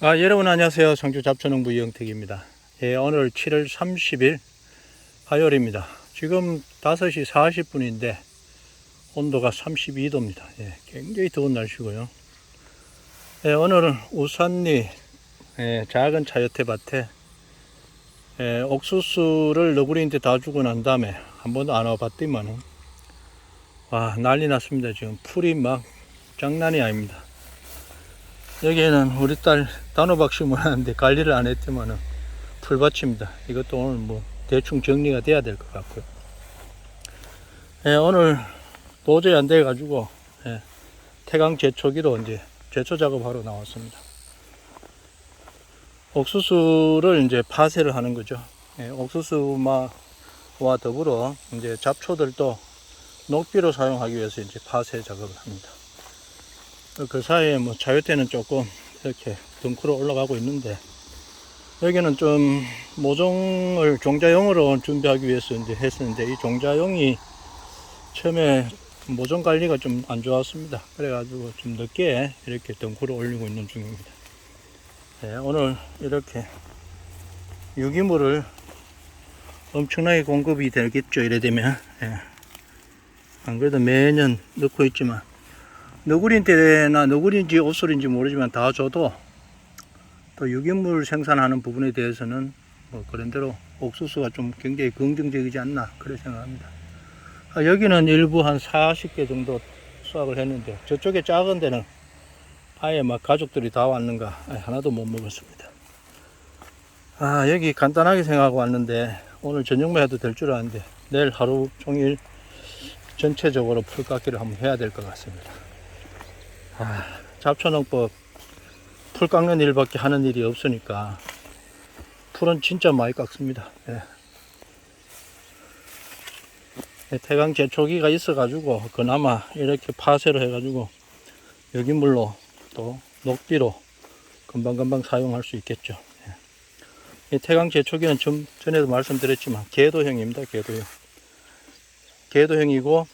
아, 여러분 안녕하세요. 성주 잡초농부 이영택입니다. 예, 오늘 7월 30일 화요일입니다. 지금 5시 40분인데 온도가 32도입니다. 예, 굉장히 더운 날씨고요. 예, 오늘은 우산리 예, 작은 차요태밭에 예, 옥수수를 너구리한테 다 주고 난 다음에 한 번도 안 와봤더니만은 와 난리 났습니다. 지금 풀이 막 장난이 아닙니다. 여기에는 우리 딸 단호박 심어놨는데 관리를 안 했지만은 풀밭입니다. 이것도 오늘 뭐 대충 정리가 돼야 될 것 같고요. 예, 오늘 도저히 안 돼가지고 예, 태강 제초기로 이제 제초 작업하러 나왔습니다. 옥수수를 이제 파쇄를 하는 거죠. 예, 옥수수마와 더불어 이제 잡초들도 녹비로 사용하기 위해서 이제 파쇄 작업을 합니다. 그 사이에 뭐 자유태는 조금 이렇게 덩크로 올라가고 있는데 여기는 좀 모종을 종자용으로 준비하기 위해서 이제 했었는데 이 종자용이 처음에 모종 관리가 좀 안 좋았습니다. 그래가지고 좀 늦게 이렇게 덩크를 올리고 있는 중입니다. 네, 오늘 이렇게 유기물을 엄청나게 공급이 되겠죠. 이래 되면. 예. 안 그래도 매년 넣고 있지만 너구리인테나 너구리인지 옷소리인지 모르지만 다 줘도 또 유기물 생산하는 부분에 대해서는 뭐 그런 대로 옥수수가 좀 굉장히 긍정적이지 않나 그렇게 생각합니다. 아, 여기는 일부 한 40개 정도 수확을 했는데 저쪽에 작은 데는 아예 막 가족들이 다 왔는가 하나도 못 먹었습니다. 아 여기 간단하게 생각하고 왔는데 오늘 저녁만 해도 될줄 알았는데 내일 하루 종일 전체적으로 풀 깎기를 한번 해야 될 것 같습니다. 아, 잡초농법 풀 깎는 일밖에 하는 일이 없으니까 풀은 진짜 많이 깎습니다. 예. 예, 태강 제초기가 있어가지고 그나마 이렇게 파쇄를 해가지고 여기물로 또 녹비로 금방금방 사용할 수 있겠죠. 예. 이 태강 제초기는 좀 전에도 말씀드렸지만 궤도형입니다. 궤도형. 궤도형이고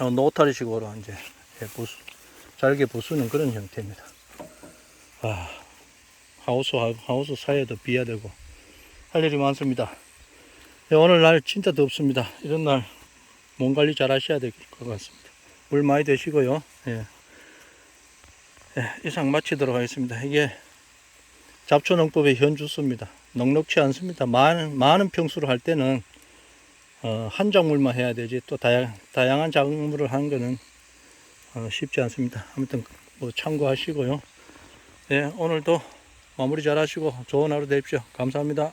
어, 노타리식으로 이제 예, 부수, 잘게 부수는 그런 형태입니다. 아, 하우스 하우스 사이에도 비야 되고 할 일이 많습니다. 예, 오늘 날 진짜 덥습니다. 이런 날 몸 관리 잘 하셔야 될 것 같습니다. 물 많이 드시고요. 예. 예, 이상 마치도록 하겠습니다. 이게 잡초농법의 현주수입니다. 넉넉치 않습니다. 많은, 많은 평수를 할 때는 어, 한 작물만 해야 되지 또 다양, 다양한 작물을 하는 거는 어, 쉽지 않습니다. 아무튼 뭐 참고하시고요. 네, 오늘도 마무리 잘 하시고 좋은 하루 되십시오. 감사합니다.